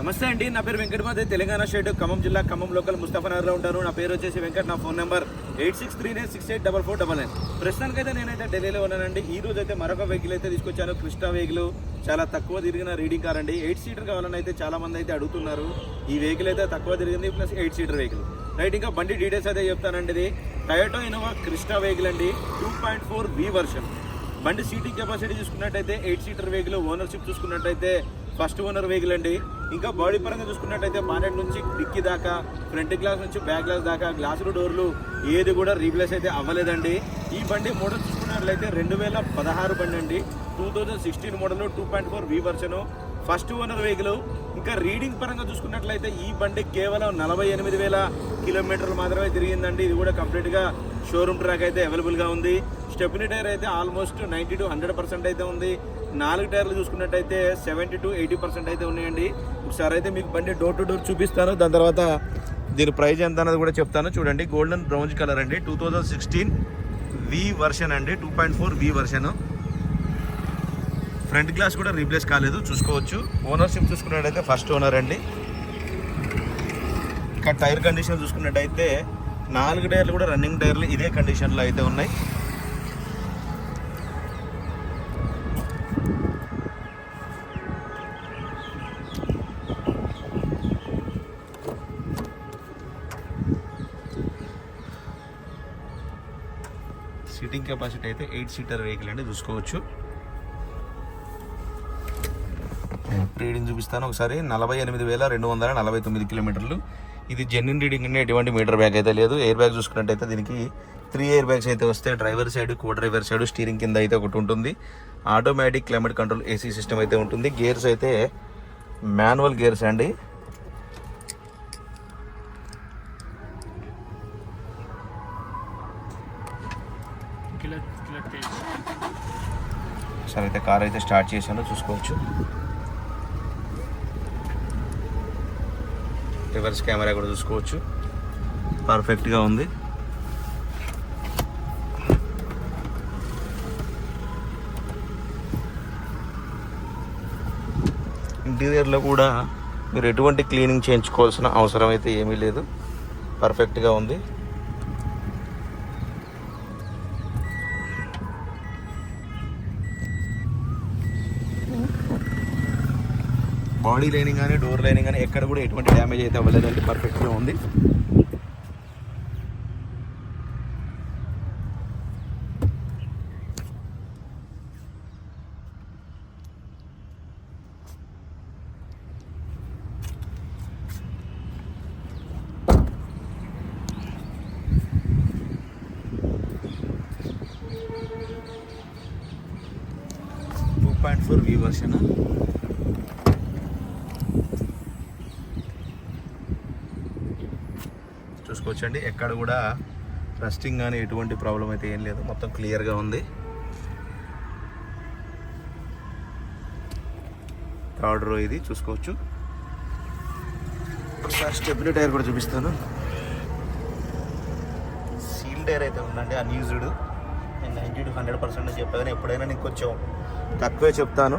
నమస్తే అండి నా పేరు వెంకటమాదే తెలంగాణ స్టేట్ ఖమ్మం జిల్లా ఖమ్మం లోకల్ ముస్తఫానగర్లో ఉంటాను. నా పేరు వచ్చేసి వెంకట్ నా phone number eight six three nine six eight double four double nine. ప్రస్తుతానికైతే నేనైతే ఢిల్లీలో ఉన్నానండి. ఈ రోజు అయితే మరొక వెహికల్ అయితే తీసుకొచ్చాను కృష్ణ వెహికల్ చాలా తక్కువ తిరిగిన రీడింగ్ కార్ అండి. ఎయిట్ సీటర్ కావాలని అయితే చాలా మంది అయితే అడుగుతున్నారు. ఈ వెహికల్ అయితే తక్కువ తిరిగింది plus eight seater vehicle right ఇంకా బండి డీటెయిల్స్ అయితే చెప్తానండి ఇది. టయోటో ఇనోవా కృష్ణ వెహికల్ అండి. Two point four V version బండి సీటింగ్ కెపాసిటీ చూసుకున్నట్టయితే ఎయిట్ సీటర్ వెహికల్ ఓనర్షిప్ చూసుకున్నట్టయితే ఫస్ట్ ఓనర్ వెహికల్ అండి. ఇంకా బాడీ పరంగా చూసుకున్నట్టయితే బానెట్ నుంచి డిక్కి దాకా ఫ్రంట్ గ్లాస్ నుంచి బ్యాక్ గ్లాస్ దాకా గ్లాసులు డోర్లు ఏది కూడా రీప్లేస్ అయితే అవ్వలేదండి. ఈ బండి మోడల్ చూసుకున్నట్లయితే రెండు వేల పదహారు బండి అండి. Two thousand sixteen model two point four V version first owner vehicle ఇంకా రీడింగ్ పరంగా చూసుకున్నట్లయితే ఈ బండి కేవలం నలభై ఎనిమిది వేల కిలోమీటర్లు మాత్రమే తిరిగిందండి. ఇది కూడా కంప్లీట్గా షోరూమ్ ట్రాక్ అయితే అవైలబుల్గా ఉంది. స్టెప్ని టైర్ అయితే almost ninety to hundred percent అయితే ఉంది. నాలుగు టైర్లు చూసుకున్నట్టయితే సెవెంటీ టు ఎయిటీ పర్సెంట్ అయితే ఉన్నాయండి. ఒకసారి అయితే మీకు బండి డోర్ టు డోర్ చూపిస్తాను. దాని తర్వాత దీని ప్రైజ్ ఎంత అన్నది కూడా చెప్తాను. చూడండి గోల్డెన్ బ్రౌన్ కలర్ అండి. Two thousand sixteen V version అండి. Two point four V version. Front glass కూడా రీప్లేస్ కాలేదు. చూసుకోవచ్చు. ఓనర్షిప్ చూసుకున్నట్టయితే ఫస్ట్ ఓనర్ అండి. ఇంకా టైర్ కండిషన్ చూసుకున్నట్టయితే నాలుగు టైర్లు కూడా రన్నింగ్ టైర్లు ఇదే కండిషన్లో అయితే ఉన్నాయి. సీటింగ్ కెపాసిటీ అయితే ఎయిట్ సీటర్ వెహికల్ అండి చూసుకోవచ్చు. రీడింగ్ చూపిస్తాను. ఒకసారి నలభై ఎనిమిది వేల రెండు వందల నలభై తొమ్మిది కిలోమీటర్లు. ఇది జెన్యున్ రీడింగ్ అండి ఎటువంటి మీటర్ బ్యాగ్ అయితే లేదు. ఎయిర్ బ్యాగ్ చూసుకున్నట్టయితే దీనికి త్రీ ఎయిర్ బ్యాగ్స్ అయితే వస్తాయి driver side co driver side steering కింద అయితే ఒకటి ఉంటుంది. Automatic climate control AC system అయితే ఉంటుంది. గేర్స్ అయితే మాన్యువల్ గేర్స్ అండి. సరే అయితే కార్ అయితే స్టార్ట్ చేశాను చూసుకోవచ్చు. రివర్స్ కెమెరా కూడా చూసుకోవచ్చు. పర్ఫెక్ట్గా ఉంది. ఇంటీరియర్లో కూడా మీరు ఎటువంటి క్లీనింగ్ చేయించుకోవాల్సిన అవసరం అయితే ఏమీ లేదు. పర్ఫెక్ట్గా ఉంది. బాడీ లైనింగ్ కానీ డోర్ లైనింగ్ కానీ ఎక్కడ కూడా ఎటువంటి డ్యామేజ్ అయితే అవ్వలేదండి. పర్ఫెక్ట్గా ఉంది. Two point four V version చూసుకోవచ్చండి. ఎక్కడ కూడా రస్టింగ్ కానీ ఎటువంటి ప్రాబ్లం అయితే ఏం లేదు. మొత్తం క్లియర్గా ఉంది. థర్డ్ రో ఇది చూసుకోవచ్చు. ఒకసారి స్టెప్ని టైర్ కూడా చూపిస్తాను. సీల్ టైర్ అయితే ఉందండి అన్యూజ్డ్ నేను నైంటీ టు హండ్రెడ్ పర్సెంట్ చెప్పాను. ఎప్పుడైనా నేను కొంచెం తక్కువే చెప్తాను.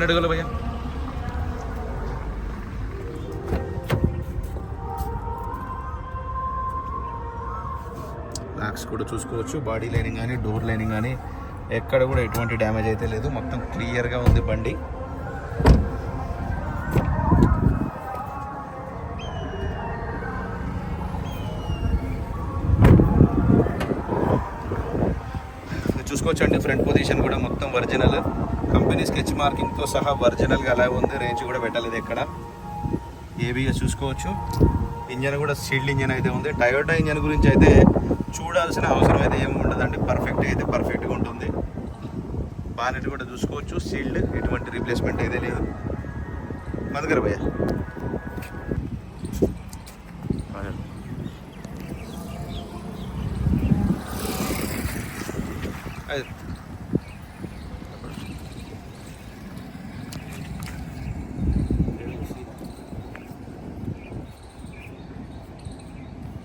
పన్నెండు గల భయ్యా లాక్స్ కూడా చూసుకోవచ్చు బాడీ లైనింగ్ కానీ డోర్ లైనింగ్ కానీ ఎక్కడ కూడా ఎటువంటి డ్యామేజ్ అయితే లేదు. మొత్తం క్లియర్గా ఉంది బండి. చూసుకోవచ్చండి ఫ్రంట్ పొజిషన్ కూడా మొత్తం ఒరిజినల్. కంపెనీ స్కెచ్ మార్కింగ్తో సహా ఒరిజినల్గా అలా ఉంది. రేంజ్ కూడా పెట్టలేదు ఎక్కడ. ఏబీగా చూసుకోవచ్చు. ఇంజన్ కూడా సీల్డ్ ఇంజన్ అయితే ఉంది. టయోటా ఇంజన్ గురించి అయితే చూడాల్సిన అవసరం అయితే ఏమి ఉండదండి. పర్ఫెక్ట్ అయితే పర్ఫెక్ట్గా ఉంటుంది. బానెట్ కూడా చూసుకోవచ్చు. సీల్డ్ ఎటువంటి రీప్లేస్మెంట్ అయితే లేదు. మధుకర్ భయ్య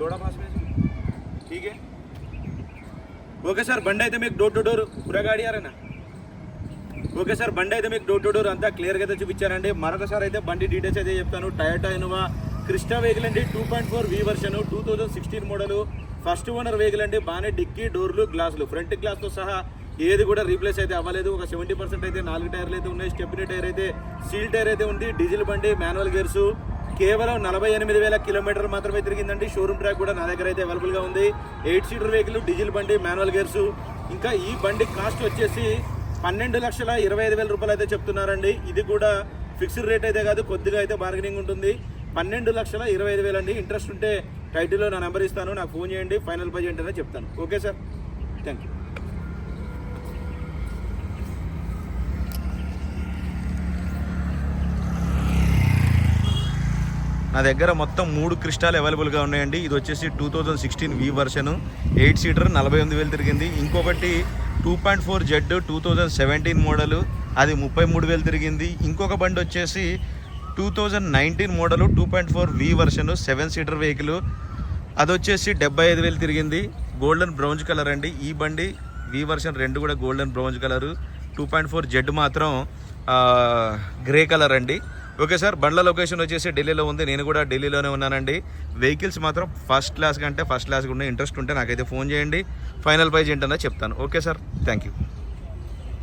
थोड़ा पास में ठीक है ఓకే సార్ బండి అయితే మీకు door to door పురగాడి యారన్నా okay sir బండి అయితే మీకు డోర్ టు డోర్ అంతా క్లియర్గా అయితే చూపించారండి మరొకసారి అయితే బండి డీటెయిల్స్ అయితే చెప్తాను టయోటా ఇనోవా క్రిస్టా వెహికల్ అండి two point four V version two thousand sixteen model first owner vehicle అండి. బాగానే డిక్కీ డోర్లు గ్లాసులు. ఫ్రంట్ గ్లాస్తో సహా ఏది కూడా రీప్లేస్ అయితే అవ్వలేదు. ఒక సెవెంటీ పర్సెంట్ అయితే నాలుగు టైర్లు అయితే ఉన్నాయి. స్టెప్నీ టైర్ అయితే సీల్ టైర్ అయితే ఉంది. డీజిల్ బండి మాన్యువల్ గేర్స్. కేవలం నలభై ఎనిమిది వేల కిలోమీటర్ మాత్రమే తిరిగిందండి. షోరూమ్ ట్రాక్ కూడా నా దగ్గర అయితే అవైలబుల్గా ఉంది. ఎయిట్ సీటర్ వెహికల్ డీజిల్ బండి మాన్యువల్ గేర్స్. ఇంకా ఈ బండి కాస్ట్ వచ్చేసి పన్నెండు లక్షల ఇరవై ఐదు వేల రూపాయలు అయితే చెప్తున్నారండి. ఇది కూడా ఫిక్స్డ్ రేట్ అయితే కాదు. కొద్దిగా అయితే బార్గెనింగ్ ఉంటుంది. పన్నెండు లక్షల ఇరవై ఐదు వేలండి. అండి ఇంట్రెస్ట్ ఉంటే టైటిల్లో నా నెంబర్ ఇస్తాను నాకు ఫోన్ చేయండి ఫైనల్ బడ్జెట్ అనేది చెప్తాను. Okay sir? థ్యాంక్ యూ నా దగ్గర మొత్తం మూడు క్రిస్టాలు అవైలబుల్గా ఉన్నాయండి. ఇది వచ్చేసి two thousand sixteen V version eight seater నలభై ఎనిమిది వేలు తిరిగింది. ఇంకొకటి two point four Z two thousand seventeen model. అది ముప్పై మూడు వేలు తిరిగింది. ఇంకొక బండి వచ్చేసి two thousand nineteen model two point four V version seven seater vehicle. అది వచ్చేసి డెబ్బై ఐదు వేలు తిరిగింది. గోల్డెన్ బ్రౌన్స్ కలర్ అండి. ఈ బండి వి వర్షన్ రెండు కూడా golden browns colour two point four Z మాత్రం గ్రే కలర్ అండి. ఓకే సార్ బండ్ల లొకేషన్ వచ్చేసి ఢిల్లీలో ఉంది. నేను కూడా ఢిల్లీలోనే ఉన్నానండి. వెహికల్స్ మాత్రం ఫస్ట్ క్లాస్ కంటే ఫస్ట్ క్లాస్గా ఉండే ఇంట్రెస్ట్ ఉంటే నాకైతే ఫోన్ చేయండి. ఫైనల్ ప్రైజ్ ఏంటన్నా చెప్తాను. Okay sir thank you